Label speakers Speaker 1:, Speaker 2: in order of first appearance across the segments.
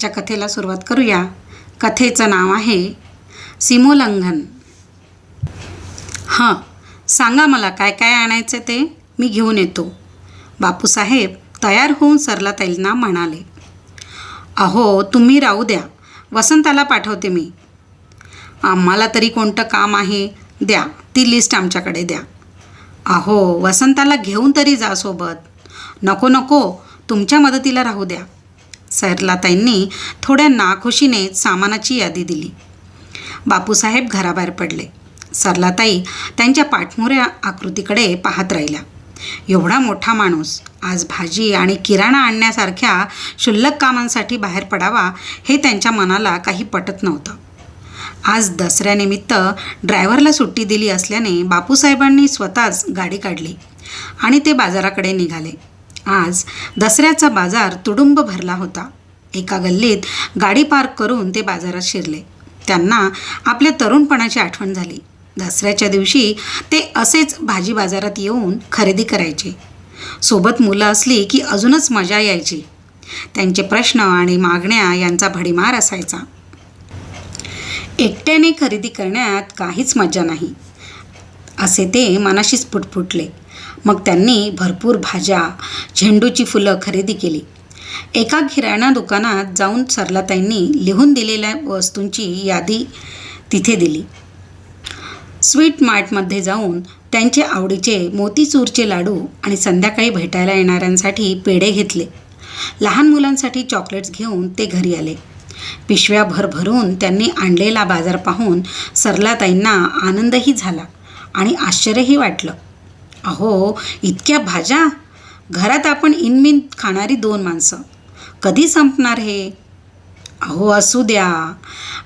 Speaker 1: आजच्या कथेला सुरुवात करूया. कथेचं नाव आहे सीमोल्लंघन. हां सांगा मला काय काय आणायचं ते? मी घेऊन येतो. बापूसाहेब तयार होऊन सरला ताईंना म्हणाले अहो तुम्ही राहू द्या. वसंताला पाठवते मी. आम्हाला तरी कोणतं काम आहे? द्या. ती लिस्ट आमच्याकडे द्या. अहो वसंताला घेऊन तरी जा सोबत. नको नको. तुमच्या मदतीला राहू द्या. सरलाताईंनी थोड्या नाखुशीने सामानाची यादी दिली. बापूसाहेब घराबाहेर पडले. सरलाताई त्यांच्या पाठमोऱ्या आकृतीकडे पाहत राहिल्या. एवढा मोठा माणूस आज भाजी आणि किराणा आणण्यासारख्या क्षुल्लक कामांसाठी बाहेर पडावा हे त्यांच्या मनाला काही पटत नव्हतं. आज दसऱ्यानिमित्त ड्रायव्हरला सुट्टी दिली असल्याने बापूसाहेबांनी स्वतःच गाडी काढली आणि ते बाजाराकडे निघाले. आज दसऱ्याचा बाजार तुडुंब भरला होता. एका गल्लीत गाडी पार्क करून ते बाजारात शिरले. त्यांना आपल्या तरुणपणाची आठवण झाली. दसऱ्याच्या दिवशी ते असेच भाजी बाजारात येऊन खरेदी करायचे. सोबत मुलं असली की अजूनच मजा यायची. त्यांचे प्रश्न आणि मागण्या यांचा भडीमार असायचा. एकट्याने खरेदी करण्यात काहीच मजा नाही. असे ते मनाशीच फुटफुटले मग त्यांनी भरपूर भाज्या झेंडूची फुलं खरेदी केली. एका किराणा दुकानात जाऊन सरलाताईंनी लिहून दिलेल्या वस्तूंची यादी तिथे दिली. स्वीट मार्टमध्ये जाऊन त्यांचे आवडीचे मोतीचूरचे लाडू आणि संध्याकाळी भेटायला येणाऱ्यांसाठी पेढे घेतले. लहान मुलांसाठी चॉकलेट्स घेऊन ते घरी आले. पिशव्या भरभरून त्यांनी आणलेला बाजार पाहून सरलाताईंना आनंदही झाला आणि आश्चर्यही वाटलं. अहो इतक्या भाज्या? घरात आपण इनमिन खाणारी दोन माणसं. कधी संपणार हे? अहो असू द्या.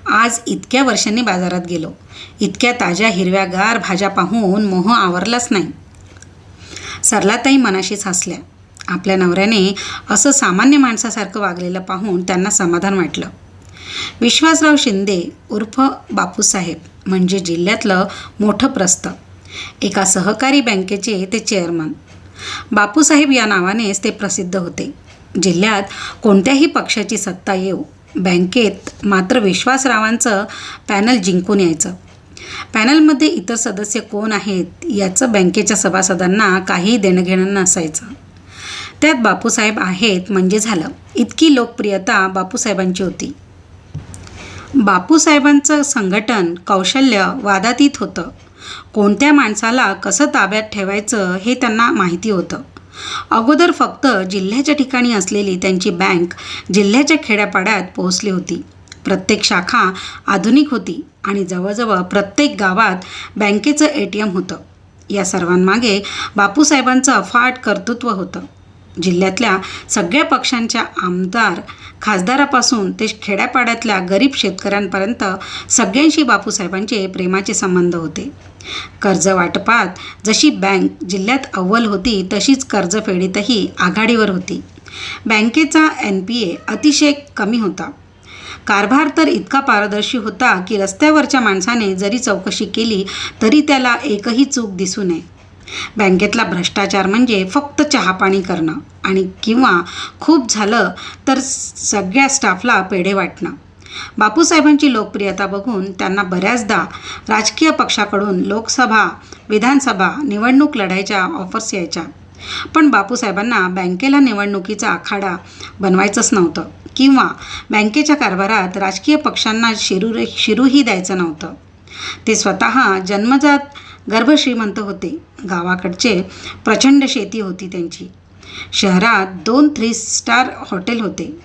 Speaker 1: आज इतक्या वर्षांनी बाजारात गेलो. इतक्या ताज्या हिरव्यागार भाज्या पाहून मोह आवरलाच नाही. सरलाताई मनाशीच हसल्या. आपल्या नवऱ्याने असं सामान्य माणसासारखं वागलेलं पाहून त्यांना समाधान वाटलं. विश्वासराव शिंदे उर्फ बापूसाहेब म्हणजे जिल्ह्यातलं मोठं प्रस्थ. एका सहकारी बँकेचे ते चेअरमन. बापूसाहेब या नावानेच ते प्रसिद्ध होते. जिल्ह्यात कोणत्याही पक्षाची सत्ता येऊ बँकेत मात्र विश्वासरावांचं पॅनल जिंकून यायचं. पॅनलमध्ये इतर सदस्य कोण आहेत याचं बँकेच्या सभासदांना काही देणंघेणं नसायचं. त्यात बापूसाहेब आहेत म्हणजे झालं इतकी लोकप्रियता बापूसाहेबांची होती. बापूसाहेबांचं संघटन कौशल्य वादातीत होतं. कोणत्या माणसाला कसं ताब्यात ठेवायचं हे त्यांना माहिती होतं. अगोदर फक्त जिल्ह्याच्या ठिकाणी असलेली त्यांची बँक जिल्ह्याच्या खेड्यापाड्यात पोहोचली होती. प्रत्येक शाखा आधुनिक होती आणि जवळजवळ प्रत्येक गावात बँकेचं ए टी एम होतं. या सर्वांमागे बापूसाहेबांचं अफाट कर्तृत्व होतं. जिल्ह्यातल्या सगळ्या पक्षांच्या आमदार खासदारापासून ते खेड्यापाड्यातल्या गरीब शेतकऱ्यांपर्यंत सगळ्यांशी बापूसाहेबांचे प्रेमाचे संबंध होते. कर्ज वाटपात जशी बँक जिल्ह्यात अव्वल होती तशीच कर्जफेडीतही आघाडीवर होती. बँकेचा एन पी ए अतिशय कमी होता. कारभार तर इतका पारदर्शी होता की रस्त्यावरच्या माणसाने जरी चौकशी केली तरी त्याला एकही चूक दिसू नये. बँकेतला भ्रष्टाचार म्हणजे फक्त चहापाणी करणं आणि किंवा खूप झालं तर सगळ्या स्टाफला पेढे वाटणं. बापूसाहेबांची लोकप्रियता बघून त्यांना बऱ्याचदा राजकीय पक्षाकडून लोकसभा विधानसभा निवडणूक लढायच्या ऑफर्स यायच्या. पण बापूसाहेबांना बँकेला निवडणुकीचा आखाडा बनवायचंच नव्हतं किंवा बँकेच्या कारभारात राजकीय पक्षांना शिरू शिरूही द्यायचं नव्हतं. ते स्वतः जन्मजात गर्भश्रीमंत होते. गावाकडचे प्रचंड शेती होती त्यांची. शहरात दोन थ्री स्टार हॉटेल होते.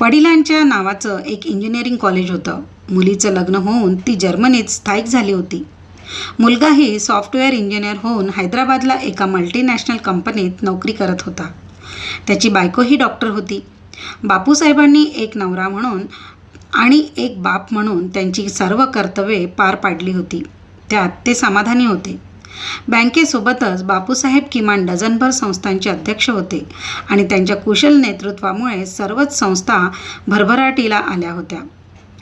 Speaker 1: वडिलांच्या नावाचं एक इंजिनिअरिंग कॉलेज होतं. मुलीचं लग्न होऊन ती जर्मनीत स्थायिक झाली होती. मुलगाही सॉफ्टवेअर इंजिनियर होऊन हैदराबादला एका मल्टीनॅशनल कंपनीत नोकरी करत होता. त्याची बायकोही डॉक्टर होती. बापूसाहेबांनी एक नवरा म्हणून आणि एक बाप म्हणून त्यांची सर्व कर्तव्ये पार पाडली होती. त्यात ते समाधानी होते. बँकेसोबतच बापूसाहेब किमान डझनभर संस्थांचे अध्यक्ष होते आणि त्यांच्या कुशल नेतृत्वामुळे सर्वच संस्था भरभराटीला आल्या होत्या.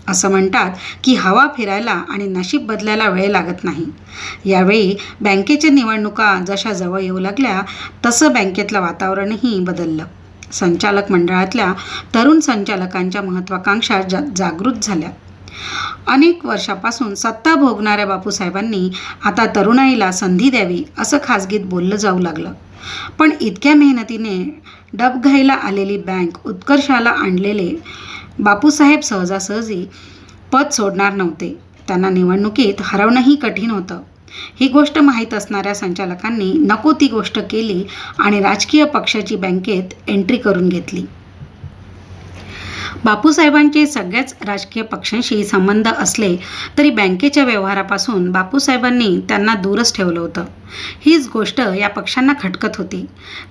Speaker 1: असं म्हणतात की हवा फिरायला आणि नशीब बदलायला वेळ लागत नाही. यावेळी बँकेच्या निवडणुका जशा जवळ येऊ लागल्या तसं बँकेतलं वातावरणही बदललं. संचालक मंडळातल्या तरुण संचालकांच्या महत्त्वाकांक्षा जा जागृत झाल्या. अनेक वर्षापासून सत्ता भोगणाऱ्या बापूसाहेबांनी आता तरुणाईला संधी द्यावी असं खाजगीत बोललं जाऊ लागलं. पण इतक्या मेहनतीने डबघाईला आलेली बँक उत्कर्षाला आणलेले बापूसाहेब सहजासहजी पद सोडणार नव्हते. त्यांना निवडणुकीत हरवणंही कठीण होतं. ही गोष्ट माहीत असणाऱ्या संचालकांनी नको ती गोष्ट केली आणि राजकीय पक्षाची बँकेत एंट्री करून घेतली. बापूसाहेबांचे सगळ्याच राजकीय पक्षांशी संबंध असले तरी बँकेच्या व्यवहारापासून बापूसाहेबांनी त्यांना दूरच ठेवलं होतं. हीच गोष्ट या पक्षांना खटकत होती.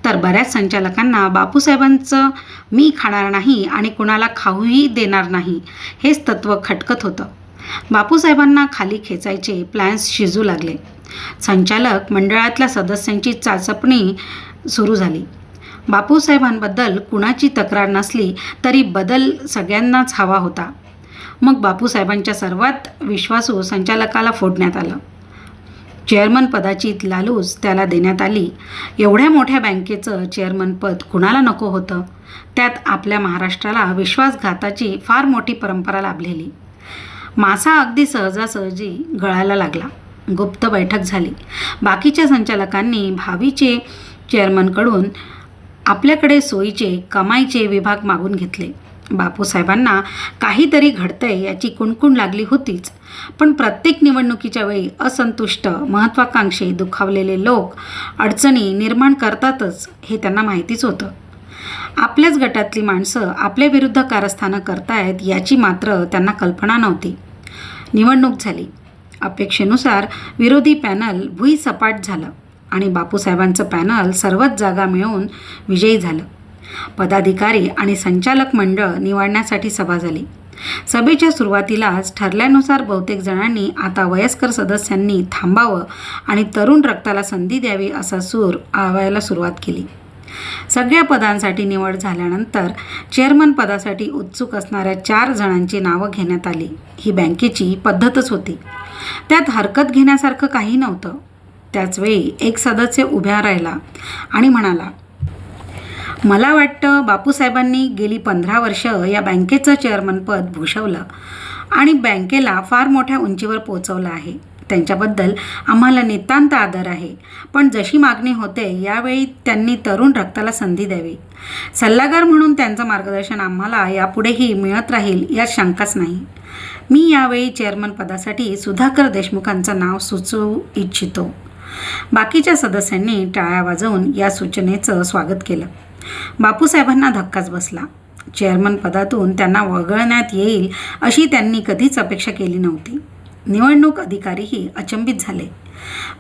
Speaker 1: तर बऱ्याच संचालकांना बापूसाहेबांचं मी खाणार नाही आणि कुणाला खाऊही देणार नाही हेच तत्त्व खटकत होतं. बापूसाहेबांना खाली खेचायचे प्लॅन्स शिजू लागले. संचालक मंडळातल्या सदस्यांची चाचपणी सुरू झाली. बापूसाहेबांबद्दल कुणाची तक्रार नसली तरी बदल सगळ्यांनाच हवा होता. मग बापूसाहेबांच्या सर्वात विश्वासू संचालकाला फोडण्यात आलं. चेअरमन पदाची लालूच त्याला देण्यात आली. एवढ्या मोठ्या बँकेचं चेअरमनपद कुणाला नको होतं? त्यात आपल्या महाराष्ट्राला विश्वासघाताची फार मोठी परंपरा लाभलेली. मासा अगदी सहजासहजी गळायला लागला. गुप्त बैठक झाली. बाकीच्या संचालकांनी भावीचे चेअरमनकडून आपल्याकडे सोयीचे कमाईचे विभाग मागून घेतले. बापूसाहेबांना काहीतरी घडतंय याची कुणकुण लागली होतीच. पण प्रत्येक निवडणुकीच्या वेळी असंतुष्ट महत्त्वाकांक्षी दुखावलेले लोक अडचणी निर्माण करतातच हे त्यांना माहितीच होतं. आपल्याच गटातली माणसं आपल्या विरुद्ध कारस्थानं करतायत याची मात्र त्यांना कल्पना नव्हती. निवडणूक झाली. अपेक्षेनुसार विरोधी पॅनल भुईसपाट झालं. आणि बापूसाहेबांचं पॅनल सर्वच जागा मिळवून विजयी झालं. पदाधिकारी आणि संचालक मंडळ निवडण्यासाठी सभा झाली. सभेच्या सुरुवातीलाच ठरल्यानुसार बहुतेक जणांनी आता वयस्कर सदस्यांनी थांबावं आणि तरुण रक्ताला संधी द्यावी असा सूर आवायला सुरुवात केली. सगळ्या पदांसाठी निवड झाल्यानंतर चेअरमन पदासाठी उत्सुक असणाऱ्या चार जणांची नावं घेण्यात आली. ही बँकेची पद्धतच होती. त्यात हरकत घेण्यासारखं काही नव्हतं. त्याचवेळी एक सदस्य उभ्या राहिला आणि म्हणाला मला वाटतं बापूसाहेबांनी गेली पंधरा वर्ष या बँकेचं चेअरमनपद भूषवलं आणि बँकेला फार मोठ्या उंचीवर पोचवलं आहे. त्यांच्याबद्दल आम्हाला नितांत आदर आहे. पण जशी मागणी होते यावेळी त्यांनी तरुण रक्ताला संधी द्यावी. सल्लागार म्हणून त्यांचं मार्गदर्शन आम्हाला यापुढेही मिळत राहील यात शंकाच नाही. मी यावेळी चेअरमन पदासाठी सुधाकर देशमुखांचं नाव सुचवू इच्छितो. बाकीच्या सदस्यांनी टाळ्या वाजवून या सूचनेचं स्वागत केलं. बापूसाहेबांना धक्काच बसला. चेअरमन पदातून त्यांना वगळण्यात येईल अशी त्यांनी कधीच अपेक्षा केली नव्हती. निवडणूक अधिकारीही अचंबित झाले.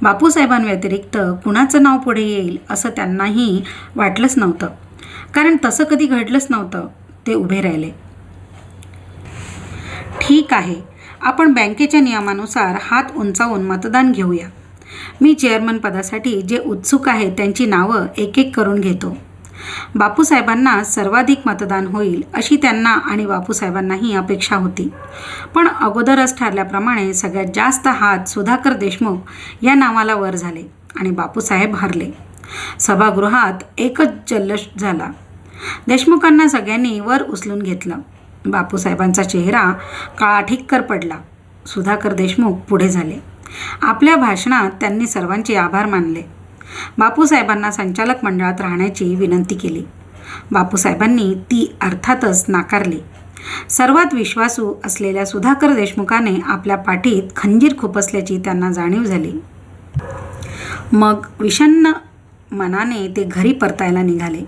Speaker 1: बापूसाहेबांव्यतिरिक्त कुणाचं नाव पुढे येईल असं त्यांनाही वाटलंच नव्हतं. कारण तसं कधी घडलंच नव्हतं. ते उभे राहिले. ठीक आहे. आपण बँकेच्या नियमानुसार हात उंचावून मतदान घेऊया. मी चेअरमन पदासाठी जे उत्सुक आहेत त्यांची नावं एक एक करून घेतो. बापूसाहेबांना सर्वाधिक मतदान होईल अशी त्यांना आणि बापूसाहेबांनाही अपेक्षा होती. पण अगोदरच ठरल्याप्रमाणे सगळ्यात जास्त हात सुधाकर देशमुख या नावाला वर झाले आणि बापूसाहेब हरले. सभागृहात एकच जल्लोष झाला. देशमुखांना सगळ्यांनी वर उचलून घेतलं. बापूसाहेबांचा चेहरा काळाठिक्कर पडला. सुधाकर देशमुख पुढे झाले. आपल्या भाषणात त्यांनी सर्वांचे आभार मानले. बापूसाहेबांना संचालक मंडळात राहण्याची विनंती केली. बापूसाहेबांनी ती अर्थातच नाकारली. सर्वात विश्वासू असलेल्या सुधाकर देशमुखाने आपल्या पाठीत खंजीर खुपसल्याची त्यांना जाणीव झाली. मग विषण्ण मनाने ते घरी परतायला निघाले.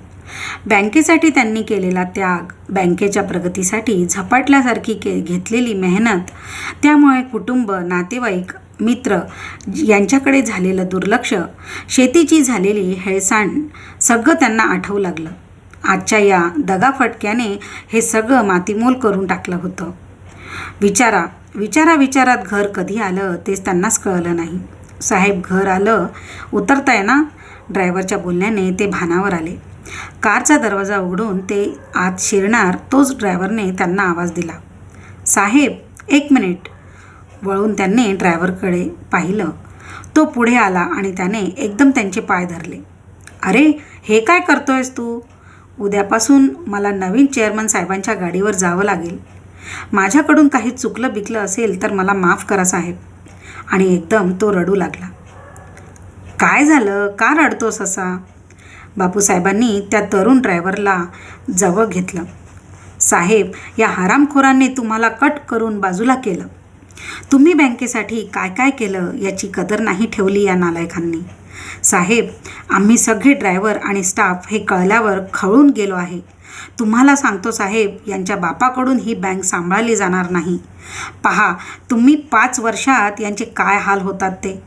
Speaker 1: बँकेसाठी त्यांनी केलेला त्याग बँकेच्या प्रगतीसाठी झपाटल्यासारखी के घेतलेली मेहनत त्यामुळे कुटुंब नातेवाईक मित्र यांच्याकडे झालेलं दुर्लक्ष शेतीची झालेली हेळसांड सगळं त्यांना आठवू लागलं. आजच्या या दगाफटक्याने हे सगळं मातीमोल करून टाकलं होतं. विचारा विचारा विचारात घर कधी आलं तेच त्यांनाच कळलं नाही. साहेब घर आलं उतरताय ना? ड्रायव्हरच्या बोलण्याने ते भानावर आले. कारचा दरवाजा उघडून ते आत शिरणार तोच ड्रायव्हरने त्यांना आवाज दिला. साहेब एक मिनिट. वळून त्यांनी ड्रायव्हरकडे पाहिलं. तो पुढे आला आणि त्याने एकदम त्यांचे पाय धरले. अरे हे काय करतोयस तू? उद्यापासून मला नवीन चेअरमन साहेबांच्या गाडीवर जावं लागेल. माझ्याकडून काही चुकलं बिकलं असेल तर मला माफ करा साहेब. आणि एकदम तो रडू लागला. काय झालं? का रडतोस असा? बापूसाहेबांनी त्या तरुण ड्रायव्हरला जवळ घेतलं. साहेब या हरामखोरांनी तुम्हाला कट करून बाजूला केलं. तुम्ही बँकेसाठी काय काय केलं याची कदर नाही ठेवली या नालायकांनी? साहेब आम्ही सगळे ड्रायव्हर आणि स्टाफ हे कळल्यावर खळून गेलो आहे. तुम्हाला सांगतो साहेब यांच्या बापाकडून ही बँक सांभाळली जाणार नाही. पहा तुम्ही पाच वर्षात यांचे काय हाल होतात ते?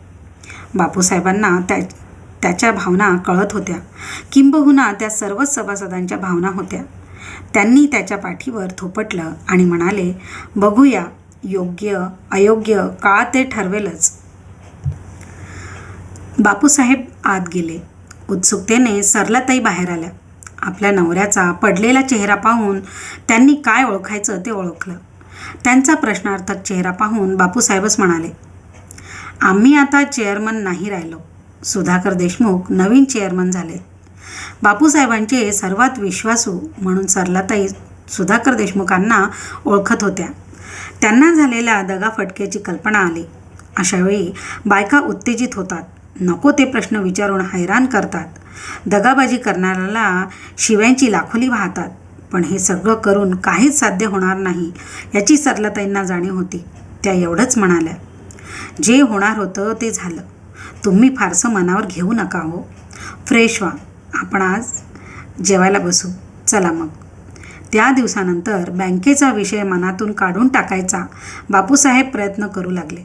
Speaker 1: बापूसाहेबांना त्या त्याच्या भावना कळत होत्या. किंबहुना त्या सर्वच सभासदांच्या भावना होत्या. त्यांनी त्याच्या पाठीवर थोपटलं आणि म्हणाले बघूया योग्य अयोग्य का ते ठरवेलच. बापूसाहेब आत गेले. उत्सुकतेने सरलाताई बाहेर आल्या. आपल्या नवऱ्याचा पडलेला चेहरा पाहून त्यांनी काय ओळखायचं ते ओळखलं. त्यांचा प्रश्नार्थक चेहरा पाहून बापूसाहेबच म्हणाले आम्ही आता चेअरमन नाही राहिलो. सुधाकर देशमुख नवीन चेअरमन झाले. बापूसाहेबांचे सर्वात विश्वासू म्हणून सरलाताई सुधाकर देशमुखांना ओळखत होत्या. त्यांना झालेल्या दगाफटक्याची कल्पना आली. अशावेळी बायका उत्तेजित होतात. नको ते प्रश्न विचारून हैराण करतात. दगाबाजी करणाऱ्याला शिव्यांची लाखोली वाहतात. पण हे सगळं करून काहीच साध्य होणार नाही याची सरलताईंना जाणीव होती. त्या एवढंच म्हणाल्या जे होणार होतं ते झालं. तुम्ही फारसं मनावर घेऊ नका हो. फ्रेश व्हा. आपण आज जेवायला बसू. चला मग. त्या दिवसानंतर बँकेचा विषय मनातून काढून टाकायचा. बापूसाहेब प्रयत्न करू लागले.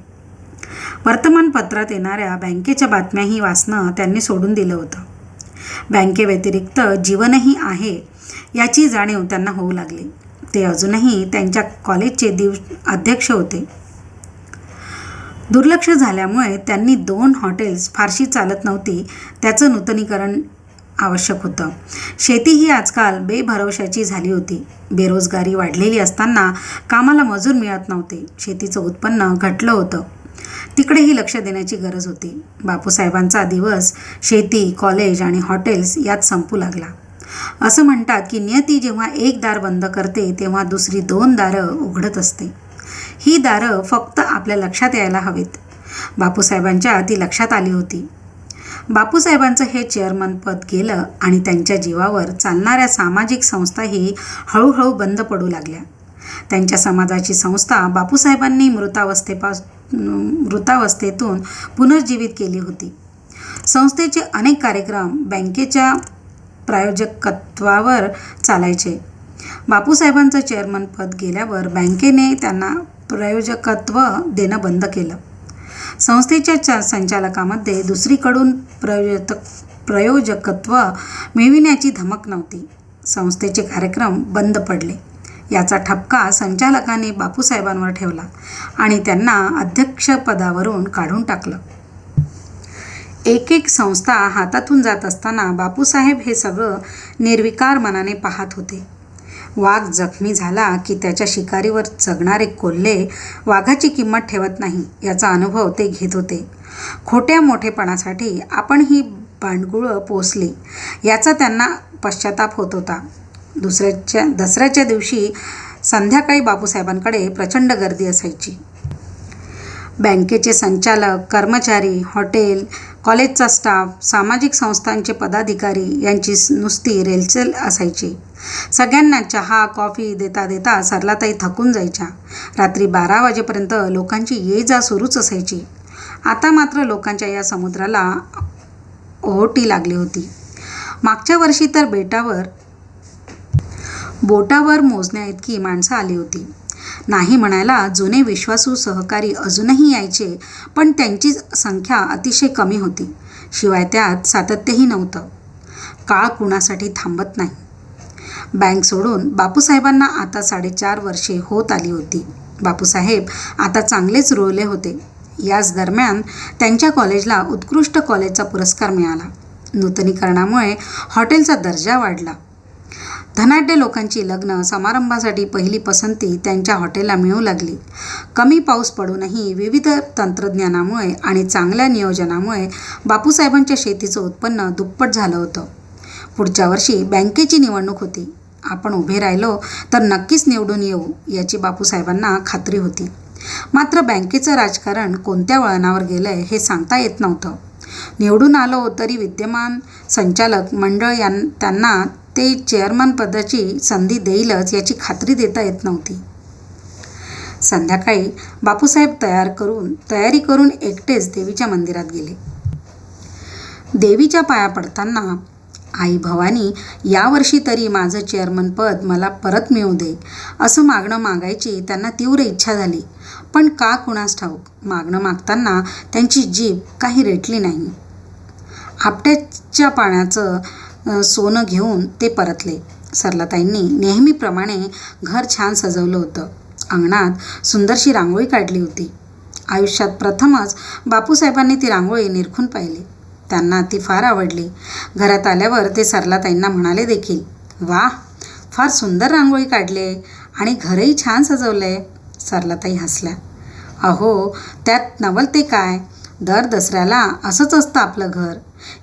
Speaker 1: वर्तमानपत्रात येणाऱ्या बँकेच्या बातम्याही वाचणं त्यांनी सोडून दिलं होतं. बँकेव्यतिरिक्त जीवनही आहे याची जाणीव त्यांना होऊ लागली. ते अजूनही त्यांच्या कॉलेजचे दिव अध्यक्ष होते. दुर्लक्ष झाल्यामुळे त्यांनी दोन हॉटेल्स फारशी चालत नव्हती. त्याचं नूतनीकरण आवश्यक होतं. शेती ही आजकाल बेभरवशाची झाली होती. बेरोजगारी वाढलेली असताना कामाला मजूर मिळत नव्हते. शेतीचं उत्पन्न घटलं होतं. तिकडेही लक्ष देण्याची गरज होती. बापूसाहेबांचा दिवस शेती कॉलेज आणि हॉटेल्स यात संपू लागला. असं म्हणतात की नियती जेव्हा एक दार बंद करते तेव्हा दुसरी दोन दारं उघडत असते. ही दारं फक्त आपल्या लक्षात यायला हवीत. बापूसाहेबांच्या ती लक्षात आली होती. बापूसाहेबांचं हे चेअरमन पद गेलं आणि त्यांच्या जीवावर चालणाऱ्या सामाजिक संस्थाही हळूहळू बंद पडू लागल्या. त्यांच्या समाजाची संस्था बापूसाहेबांनी मृतावस्थेपास मृतावस्थेतून पुनर्जीवित केली होती. संस्थेचे अनेक कार्यक्रम बँकेच्या प्रायोजकत्वावर चालायचे. बापूसाहेबांचं चेअरमन पद गेल्यावर बँकेने त्यांना प्रायोजकत्व देणं बंद केलं. संस्थेच्या संचालकामध्ये दुसरीकडून प्रयोजक प्रयोजकत्व मिळविण्याची धमक नव्हती. संस्थेचे कार्यक्रम बंद पडले. याचा ठपका संचालकांनी बापूसाहेबांवर ठेवला आणि त्यांना अध्यक्षपदावरून काढून टाकलं. एक एक संस्था हातातून जात असताना बापूसाहेब हे सगळं निर्विकार मनाने पाहत होते. वाघ जखमी झाला की त्याच्या शिकारीवर जगणारे कोल्हे वाघाची किंमत ठेवत नाही याचा अनुभव ते घेत होते. खोट्या मोठेपणासाठी आपण ही भांडगुळं पोचली याचा त्यांना पश्चाताप होत होता. दुसऱ्याच्या दसऱ्याच्या दिवशी संध्याकाळी बापूसाहेबांकडे प्रचंड गर्दी असायची. बँकेचे संचालक कर्मचारी हॉटेल कॉलेजचा स्टाफ सामाजिक संस्थांचे पदाधिकारी यांची नुसती रेलचेल असायची. सगळ्यांना चहा कॉफी देता देता सरलाताई थकून जायच्या. रात्री बारा वाजेपर्यंत लोकांची ये जा सुरूच असायची. आता मात्र लोकांच्या या समुद्राला ओहोटी लागली होती. मागच्या वर्षी तर बेटावर बोटावर मोजण्या इतकी माणसं आली होती. नाही म्हणायला जुने विश्वासू सहकारी अजूनही यायचे पण त्यांची संख्या अतिशय कमी होती. शिवाय त्यात सातत्यही नव्हतं. काळ कुणासाठी थांबत नाही. बँक सोडून बापूसाहेबांना आता साडेचार वर्षे होत आली होती. बापूसाहेब आता चांगलेच रुळले होते. याच दरम्यान त्यांच्या कॉलेजला उत्कृष्ट कॉलेजचा पुरस्कार मिळाला. नूतनीकरणामुळे हॉटेलचा दर्जा वाढला. धनाढ्य लोकांची लग्न समारंभासाठी पहिली पसंती त्यांच्या हॉटेलला मिळू लागली. कमी पाऊस पडूनही विविध तंत्रज्ञानामुळे आणि चांगल्या नियोजनामुळे बापूसाहेबांच्या शेतीचं उत्पन्न दुप्पट झालं होतं. पुढच्या वर्षी बँकेची निवडणूक होती. आपण उभे राहिलो तर नक्कीच निवडून येऊ याची बापूसाहेबांना खात्री होती. मात्र बँकेचं राजकारण कोणत्या वळणावर गेलं आहे हे सांगता येत नव्हतं. निवडून आलो तरी विद्यमान संचालक मंडळ यां त्यांना ते चेअरमन पदाची संधी देईलच याची खात्री देता येत नव्हती. संध्याकाळी बापूसाहेब तयार करून तयारी करून एकटेच देवीच्या मंदिरात गेले. देवीच्या पाया पडताना आई भवानी यावर्षी तरी माझं चेअरमन पद मला परत मिळू दे असं मागणं मागायची त्यांना तीव्र इच्छा झाली. पण का कुणास ठाऊक मागणं मागताना त्यांची जीभ काही रेटली नाही. आपट्याच्या पाण्याचं सोनं घेऊन ते परतले. सरलाताईंनी नेहमीप्रमाणे घर छान सजवलं होतं. अंगणात सुंदरशी रांगोळी काढली होती. आयुष्यात प्रथमच बापूसाहेबांनी ती रांगोळी निरखून पाहिली. त्यांना ती फार आवडली. घरात आल्यावर ते सरलाताईंना म्हणाले देखील वा फार सुंदर रांगोळी काढले आणि घरही छान सजवलंय. सरलाताई हसल्या. अहो त्यात नवल ते काय? दर दसऱ्याला असंच असतं आपलं घर.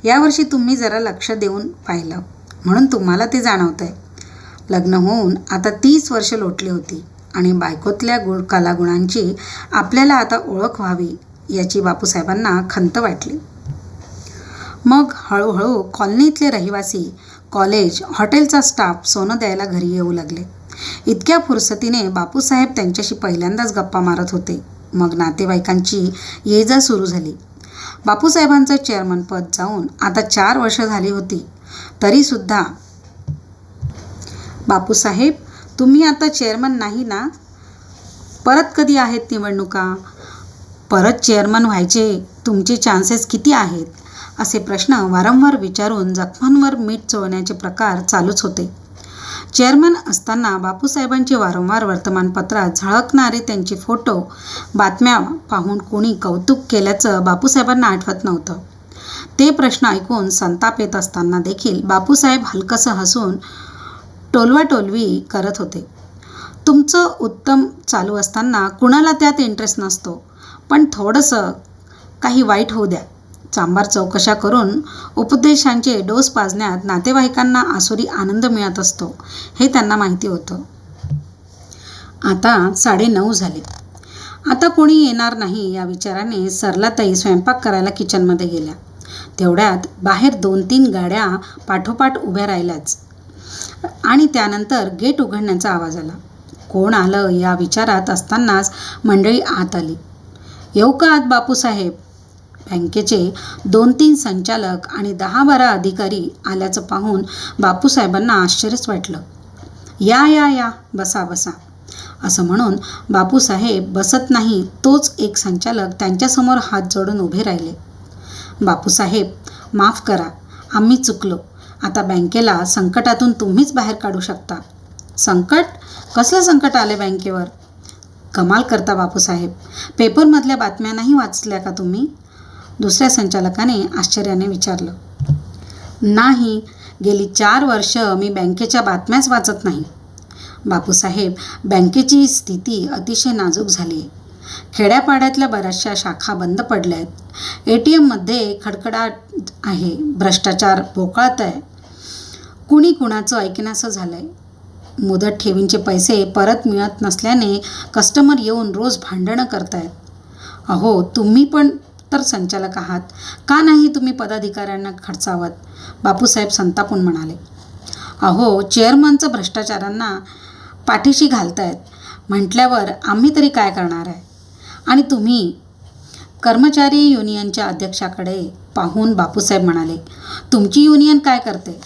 Speaker 1: यावर्षी तुम्ही जरा लक्ष देऊन पाहिलं. म्हणून तुम्हाला ते जाणवतंय. लग्न होऊन आता तीस वर्ष लोटली होती आणि बायकोतल्या गुण कलागुणांची आपल्याला आता ओळख व्हावी याची बापूसाहेबांना खंत वाटली. मग हळूहळू कॉलनीतले रहिवासी कॉलेज हॉटेलचा स्टाफ सोनं द्यायला घरी येऊ लागले. इतक्या फुरसतीने बापूसाहेब त्यांच्याशी पहिल्यांदाच गप्पा मारत होते. मग नातेवाईकांची ये जा सुरू झाली. बापूसाहेबांचं चेअरमनपद जाऊन आता चार वर्ष झाली होती. तरीसुद्धा बापूसाहेब तुम्ही आता चेअरमन नाही ना? परत कधी आहेत निवडणुका? परत चेअरमन व्हायचे तुमचे चान्सेस किती आहेत? असे प्रश्न वारंवार विचारून जखमांवर मीठ चोळण्याचे प्रकार चालूच होते. चेअरमन असताना बापूसाहेबांची वारंवार वर्तमानपत्रात झळकणारे त्यांचे फोटो बातम्या पाहून कोणी कौतुक केल्याचं बापूसाहेबांना आठवत नव्हतं. ते प्रश्न ऐकून संताप येत असताना देखील बापूसाहेब हलकंसं हसून टोलवाटोलवी करत होते. तुमचं उत्तम चालू असताना कुणाला त्यात इंटरेस्ट नसतो पण थोडंसं काही वाईट होऊ द्या. चांबार चौकशा करून उपदेशांचे डोस पाजण्यात नातेवाईकांना आसुरी आनंद मिळत असतो हे त्यांना माहिती होतं. आता साडेनऊ झाले. आता कोणी येणार नाही या विचाराने सरलाताई स्वयंपाक करायला किचनमध्ये गेल्या. तेवढ्यात बाहेर दोन तीन गाड्या पाठोपाठ उभ्या राहिल्याच. आणि त्यानंतर गेट उघडण्याचा आवाज आला. कोण आलं या विचारात असतानाच मंडळी आत आली. येऊ का आत बापूसाहेब? बँकेचे दोन तीन संचालक आणि दहा बारा अधिकारी आल्याचं पाहून बापूसाहेबांना आश्चर्यच वाटलं. या या या बसा बसा. असं म्हणून बापूसाहेब बसत नाही तोच एक संचालक त्यांच्यासमोर हात जोडून उभे राहिले. बापूसाहेब माफ करा आम्ही चुकलो. आता बँकेला संकटातून तुम्हीच बाहेर काढू शकता. संकट? कसलं संकट आले बँकेवर? कमाल करता बापूसाहेब. पेपरमधल्या बातम्या नाही वाचल्या का तुम्ही? दुसऱ्या संचालकाने आश्चर्याने विचारलं. नाही गेली चार वर्ष मी बँकेच्या बातम्याच वाचत नाही. बापूसाहेब बँकेची स्थिती अतिशय नाजूक झाली. आहे खेड्यापाड्यातल्या बऱ्याचशा शाखा बंद पडल्या आहेत ए टी एममध्ये खडखडाट आहे भ्रष्टाचार पोकळत आहे. कुणी कुणाचं ऐकण्याचं झालं आहे मुदत ठेवींचे पैसे परत मिळत नसल्याने कस्टमर येऊन रोज भांडणं करतायत. अहो तुम्ही पण तर संचालक आहात. का नाही तुम्ही पदाधिकाऱ्यांना खर्चावत बापूसाहेब संतापून म्हणाले. अहो चेअरमनचं भ्रष्टाचारांना पाठीशी घालतायत. म्हटल्यावर आम्ही तरी काय करणार आहे? आणि तुम्ही कर्मचारी युनियनच्या अध्यक्षाकडे पाहून बापूसाहेब म्हणाले तुमची युनियन काय करते?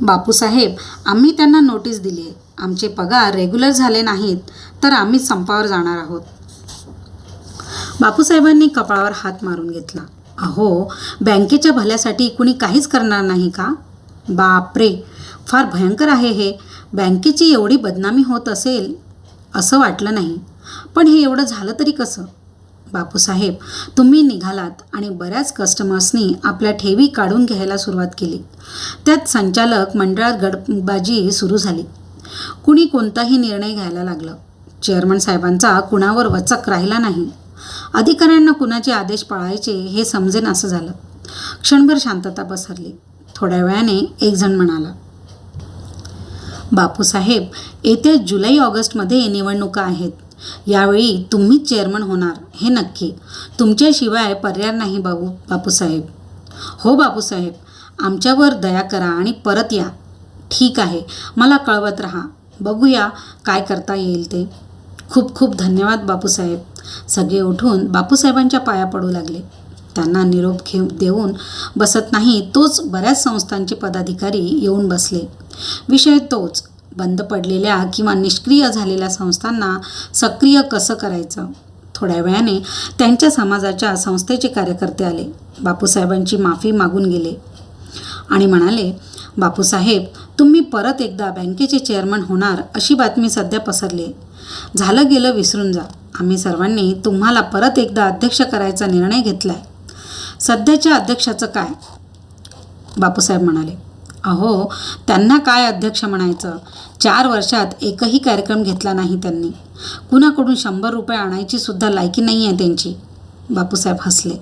Speaker 1: बापूसाहेब आम्ही त्यांना नोटीस दिली आहे आमचे पगार रेग्युलर झाले नाहीत तर आम्ही संपावर जाणार आहोत. बापूसाहेबांनी कपाळावर हात मारून घेतला. अहो बँकेच्या भल्यासाठी कुणी काहीच करणार नाही का? बापरे फार भयंकर आहे हे. बँकेची एवढी बदनामी होत असेल असं वाटलं नाही. पण हे एवढं झालं तरी कसं? बापूसाहेब तुम्ही निघालात आणि बऱ्याच कस्टमर्सनी आपल्या ठेवी काढून घ्यायला सुरुवात केली. त्यात संचालक मंडळात गडबाजी सुरू झाली. कुणी कोणताही निर्णय घ्यायला लागलं. चेअरमन साहेबांचा कुणावर वचक राहिला नाही. अधिकाऱ्यांना कुणाचे आदेश पाळायचे हे समजेन असं झालं. क्षणभर शांतता पसरली. थोड्या वेळाने एक जण म्हणाला बापूसाहेब येत्या जुलै ऑगस्टमध्ये निवडणुका आहेत. यावेळी तुम्हीच चेअरमन होणार हे नक्की. तुमच्याशिवाय पर्याय नाही बाबू बापूसाहेब. हो बापूसाहेब आमच्यावर दया करा आणि परत या. ठीक आहे मला कळवत राहा. बघूया काय करता येईल ते. खूप खूप धन्यवाद बापूसाहेब. सगळे उठून बापूसाहेबांच्या पाया पडू लागले. त्यांना निरोप घेऊ देऊन बसत नाही तोच बऱ्याच संस्थांचे पदाधिकारी येऊन बसले. विषय तोच बंद पडलेल्या किंवा निष्क्रिय झालेल्या संस्थांना सक्रिय कसं करायचं? थोड्या वेळाने त्यांच्या समाजाच्या संस्थेचे कार्यकर्ते आले. बापूसाहेबांची माफी मागून गेले. आणि म्हणाले बापूसाहेब तुम्ही परत एकदा बँकेचे चेअरमन होणार अशी बातमी सध्या पसरली. आहे. झालं गेलं विसरून जा. आम्ही सर्वांनी तुम्हाला परत एकदा अध्यक्ष करायचा निर्णय घेतला आहे सध्याच्या अध्यक्षाचं काय? बापूसाहेब म्हणाले. अहो त्यांना काय अध्यक्ष म्हणायचं? चार वर्षात एकही कार्यक्रम घेतला नाही त्यांनी. कुणाकडून शंभर रुपये आणायची सुद्धा लायकी नाही आहे त्यांची. बापूसाहेब हसले.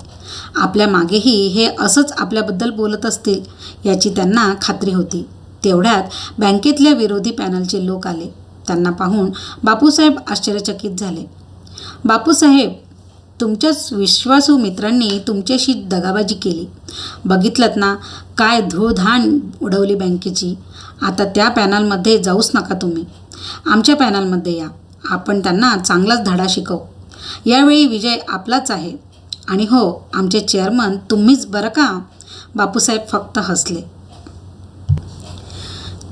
Speaker 1: आपल्या मागेही हे असंच आपल्याबद्दल बोलत असतील याची त्यांना खात्री होती. तेवढ्यात बँकेतल्या विरोधी पॅनलचे लोक आले. त्यांना पाहून बापूसाहेब आश्चर्यचकित झाले. बापूसाहेब तुमच्याच विश्वासू मित्रांनी तुमच्याशी दगाबाजी केली. बघितलं ना काय धूळधाण उडवली बँकेची. आता त्या पॅनलमध्ये जाऊच नका तुम्ही. आमच्या पॅनलमध्ये या. आपण त्यांना चांगलाच धडा शिकवू. यावेळी विजय आपलाच आहे. आणि हो आमचे चेअरमन तुम्हीच बरं का? बापूसाहेब फक्त हसले.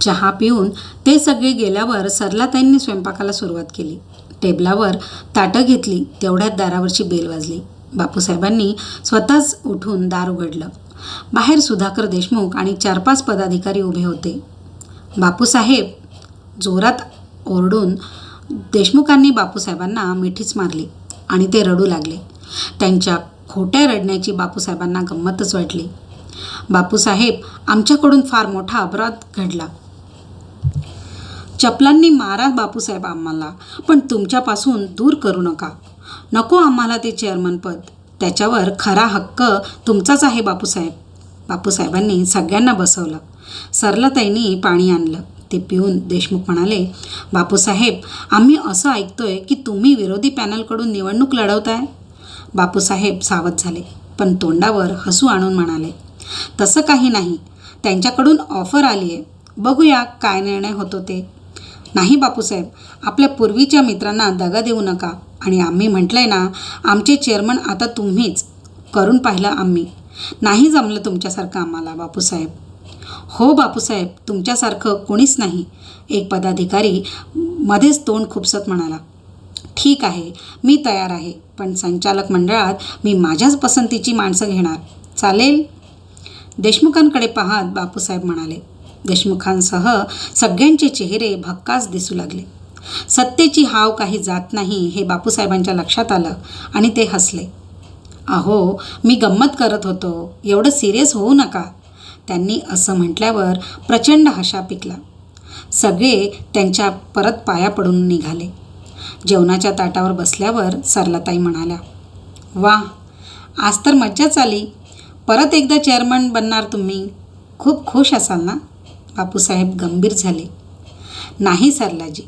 Speaker 1: चहा पिऊन ते सगळे गेल्यावर सरलाताईंनी स्वयंपाकाला सुरुवात केली. टेबलावर ताटं घेतली तेवढ्यात दारावरची बेल वाजली. बापूसाहेबांनी स्वतःच उठून दार उघडलं. बाहेर सुधाकर देशमुख आणि चार पाच पदाधिकारी उभे होते. बापूसाहेब जोरात ओरडून देशमुखांनी बापूसाहेबांना मिठीच मारली आणि ते रडू लागले. त्यांच्या खोट्या रडण्याची बापूसाहेबांना गंमतच वाटली. बापूसाहेब आमच्याकडून फार मोठा अपराध घडला. चपलांनी मारा बापूसाहेब आम्हाला पण तुमच्यापासून दूर करू नका. नको आम्हाला ते चेअरमन पद. त्याच्यावर खरा हक्क तुमचाच आहे बापूसाहेब. बापूसाहेबांनी सगळ्यांना बसवलं. सरलताईंनी पाणी आणलं. ते पिऊन देशमुख म्हणाले बापूसाहेब आम्ही असं ऐकतोय की तुम्ही विरोधी पॅनलकडून निवडणूक लढवताय? बापूसाहेब सावध झाले पण तोंडावर हसू आणून म्हणाले तसं काही नाही. त्यांच्याकडून ऑफर आली आहे बघूया काय निर्णय होतो ते. नाही बापूसाहेब. आपल्या पूर्वीच्या मित्रांना दगा देऊ नका. आणि आम्ही म्हटलंय ना आमचे चेअरमन आता तुम्हीच करून पाहिलं आम्ही. नाही जमलं तुमच्यासारखं आम्हाला बापूसाहेब. हो बापूसाहेब तुमच्यासारखं कोणीच नाही. एक पदाधिकारी मध्येच तोंड खुपसत म्हणाला ठीक आहे मी तयार आहे पण संचालक मंडळात मी माझ्याच पसंतीची माणसं घेणार. चालेल? देशमुखांकडे पाहत बापूसाहेब म्हणाले देशमुखांसह सगळ्यांचे चेहरे भक्कास दिसू लागले. सत्तेची हाव काही जात नाही हे बापूसाहेबांच्या लक्षात आलं आणि ते हसले. अहो मी गंमत करत होतो. एवढं सिरियस होऊ नका त्यांनी असं म्हटल्यावर प्रचंड हशा पिकला. सगळे त्यांच्या परत पाया पडून निघाले. जेवणाच्या ताटावर बसल्यावर सरलाताई म्हणाल्या वा आज तर मज्जाच आली. परत एकदा चेअरमन बनणार तुम्ही. खूप खुश असाल ना? बापूसाहेब गंभीर झाले. नाही सरलाजी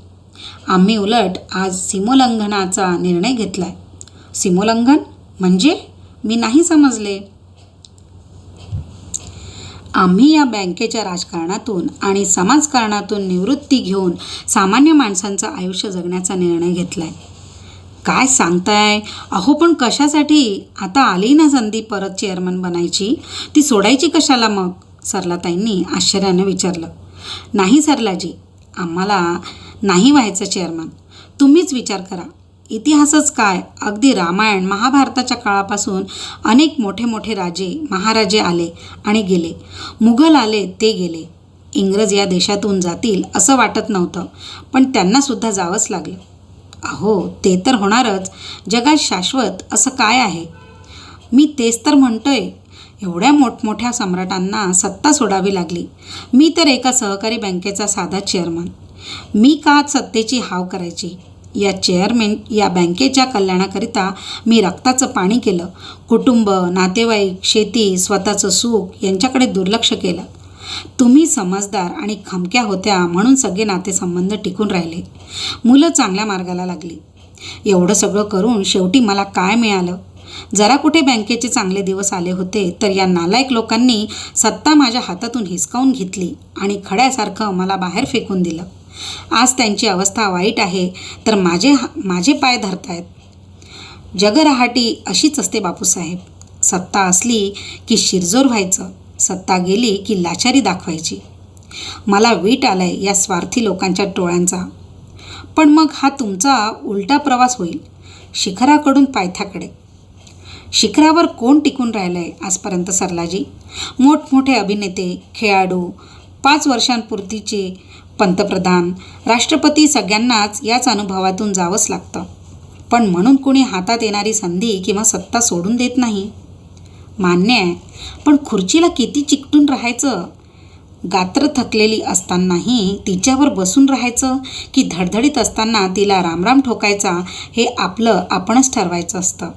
Speaker 1: आम्ही उलट आज सीमोल्लंघनाचा निर्णय घेतला आहे सीमोल्लंघन? म्हणजे? मी नाही समजले. आम्ही या बँकेच्या राजकारणातून आणि समाजकारणातून निवृत्ती घेऊन सामान्य माणसांचं आयुष्य जगण्याचा निर्णय घेतला आहे काय सांगताय? अहो पण कशासाठी? आता आली ना संधी परत चेअरमन बनायची. ती सोडायची कशाला मग? सरलाताईंनी आश्चर्यानं विचारलं. नाही सरलाजी आम्हाला नाही व्हायचं चेअरमन. तुम्हीच विचार करा. इतिहासच काय? अगदी रामायण महाभारताच्या काळापासून अनेक मोठे मोठे राजे महाराजे आले आणि गेले. मुघल आले ते गेले. इंग्रज या देशातून जातील असं वाटत नव्हतं पण त्यांनासुद्धा जावंच लागलं. अहो ते तर होणारच. जगात शाश्वत असं काय आहे? मी तेच तर म्हणतोय. एवढ्या मोठमोठ्या सम्राटांना सत्ता सोडावी लागली. मी तर एका सहकारी बँकेचा साधा चेअरमन मी का सत्तेची हाव करायची? या चेअरमॅन या बँकेच्या कल्याणाकरिता मी रक्ताचं पाणी केलं. कुटुंब नातेवाईक शेती स्वतःचं सुख यांच्याकडे दुर्लक्ष केलं. तुम्ही समजदार आणि खमक्या होत्या म्हणून सगळे नातेसंबंध टिकून राहिले. मुलं चांगल्या मार्गाला लागली. एवढं सगळं करून शेवटी मला काय मिळालं? जरा कुठे बँकेचे चांगले दिवस आले होते तर या नालायक लोकांनी सत्ता माझ्या हातातून हिसकावून घेतली आणि खड्यासारखं मला बाहेर फेकून दिलं. आज त्यांची अवस्था वाईट आहे तर माझे माझे पाय धरतायत. जगरहाटी अशीच असते बापूसाहेब. सत्ता असली की शिरजोर व्हायचं सत्ता गेली की लाचारी दाखवायची. मला वीट आलाय या स्वार्थी लोकांच्या टोळ्यांचा. पण मग हा तुमचा उलटा प्रवास होईल शिखराकडून पायथ्याकडे. शिखरावर कोण टिकून राहिलं आहे आजपर्यंत सरलाजी? मोठमोठे अभिनेते खेळाडू पाच वर्षांपुरतीचे पंतप्रधान राष्ट्रपती सगळ्यांनाच याच अनुभवातून जावंच लागतं. पण म्हणून कोणी हातात येणारी संधी किंवा सत्ता सोडून देत नाही? मान्य आहे पण खुर्चीला किती चिकटून राहायचं? गात्र थकलेली असतानाही तिच्यावर बसून राहायचं की धडधडीत असताना तिला रामराम ठोकायचा हे आपलं आपणच ठरवायचं असतं.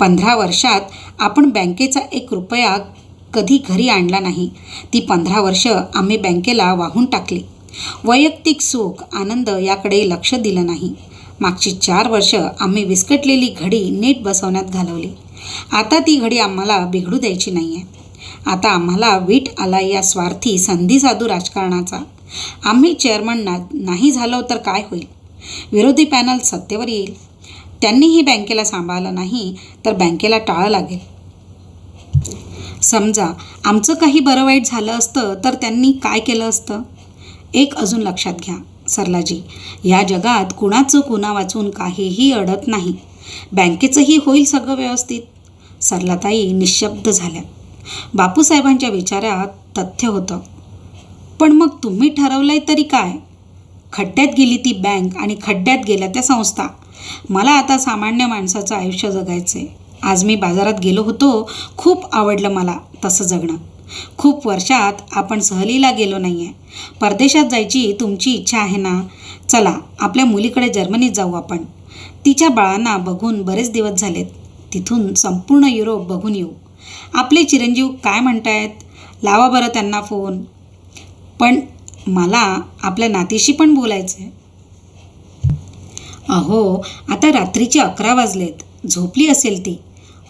Speaker 1: पंधरा वर्षात आपण बँकेचा एक रुपया कधी घरी आणला नाही. ती पंधरा वर्ष आम्ही बँकेला वाहून टाकली. वैयक्तिक सुख आनंद याकडे लक्ष दिलं नाही. मागची चार वर्ष आम्ही विस्कटलेली घडी नीट बसवण्यात घालवली. आता ती घडी आम्हाला बिघडू द्यायची नाही आहे आता आम्हाला वीट आला या स्वार्थी संधी साधू राजकारणाचा. आम्ही चेअरमन ना नाही झालो तर काय होईल? विरोधी पॅनल सत्तेवर येईल. त्यांनीही बँकेला सांभाळलं नाही तर बँकेला टाळं लागेल. समजा आमचं काही बरं वाईट झालं असतं तर त्यांनी काय केलं असतं? एक अजून लक्षात घ्या सरलाजी. या जगात कुणाचं कुणा वाचून काहीही अडत नाही. बँकेचंही होईल सगळं व्यवस्थित. सरलाताई निशब्द झाल्या. बापूसाहेबांच्या विचारात तथ्य होतं. पण मग तुम्ही ठरवलंय तरी काय? खड्ड्यात गेली ती बँक आणि खड्ड्यात गेल्या त्या संस्था. मला आता सामान्य माणसाचं आयुष्य जगायचं आहे आज मी बाजारात गेलो होतो खूप आवडलं मला तसं जगणं. खूप वर्षात आपण सहलीला गेलो नाही आहे परदेशात जायची तुमची इच्छा आहे ना? चला आपल्या मुलीकडे जर्मनीत जाऊ आपण. तिच्या बाळांना बघून बरेच दिवस झालेत. तिथून संपूर्ण युरोप बघून येऊ. आपले चिरंजीव काय म्हणतायत? लावा बरं त्यांना फोन. पण मला आपल्या नातीशी पण बोलायचं आहे अहो आता रात्रीचे अकरा वाजलेत. झोपली असेल ती.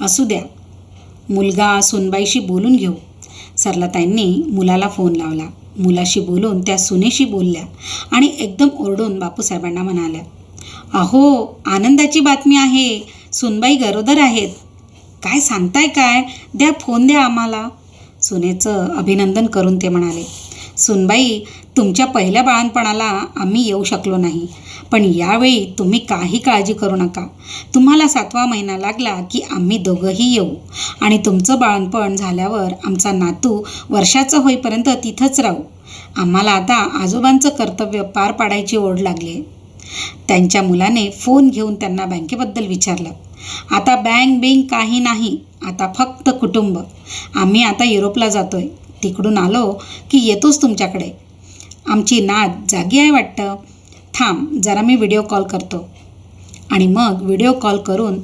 Speaker 1: असू द्या. मुलगा सुनबाईशी बोलून घेऊ. सरलाताईंनी मुलाला फोन लावला. मुलाशी बोलून त्या सुनेशी बोलल्या आणि एकदम ओरडून बापूसाहेबांना म्हणाल्या अहो आनंदाची बातमी आहे. सुनबाई गरोदर आहेत. काय सांगताय काय? द्या फोन द्या आम्हाला. सुनेचं अभिनंदन करून ते म्हणाले सुनबाई तुमच्या पहिल्या बाळणपणाला आम्ही येऊ शकलो नाही. पण यावेळी तुम्ही काही काळजी करू नका. तुम्हाला सातवा महिना लागला की आम्ही दोघंही येऊ. आणि तुमचं बाळणपण झाल्यावर आमचा नातू वर्षाचं होईपर्यंत तिथंच राहू. आम्हाला आता आजोबांचं कर्तव्य पार पाडायची ओढ लागली आहे त्यांच्या मुलाने फोन घेऊन त्यांना बँकेबद्दल विचारलं. आता बँक बिंक काही नाही आता फक्त कुटुंब. आम्ही आता युरोपला जातोय. तिकडून आलो की येतोच तुमच्याकडे. आमची नात जागी आहे वाटतं. थांब जरा मी व्हिडिओ कॉल करतो. आणि मग व्हिडिओ कॉल करून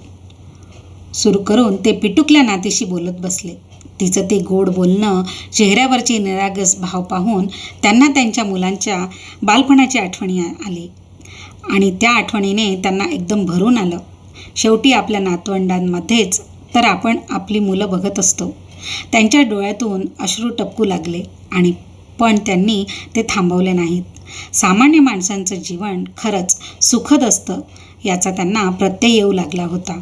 Speaker 1: सुरू करून ते पिटुकल्या नातीशी बोलत बसले. तिचं ते गोड बोलणं चेहऱ्यावरचे निरागस भाव पाहून त्यांना त्यांच्या मुलांच्या बालपणाची आठवणी आली. आणि त्या आठवणीने त्यांना एकदम भरून आलं. शेवटी आपल्या नातवंडांमध्येच तर आपण आपली मुलं बघत असतो. त्यांच्या डोळ्यातून अश्रू टपकू लागले आणि पण त्यांनी ते थांबवले नाहीत. सामान्य माणसांचं जीवन खरंच सुखद असतं याचा त्यांना प्रत्यय येऊ लागला होता.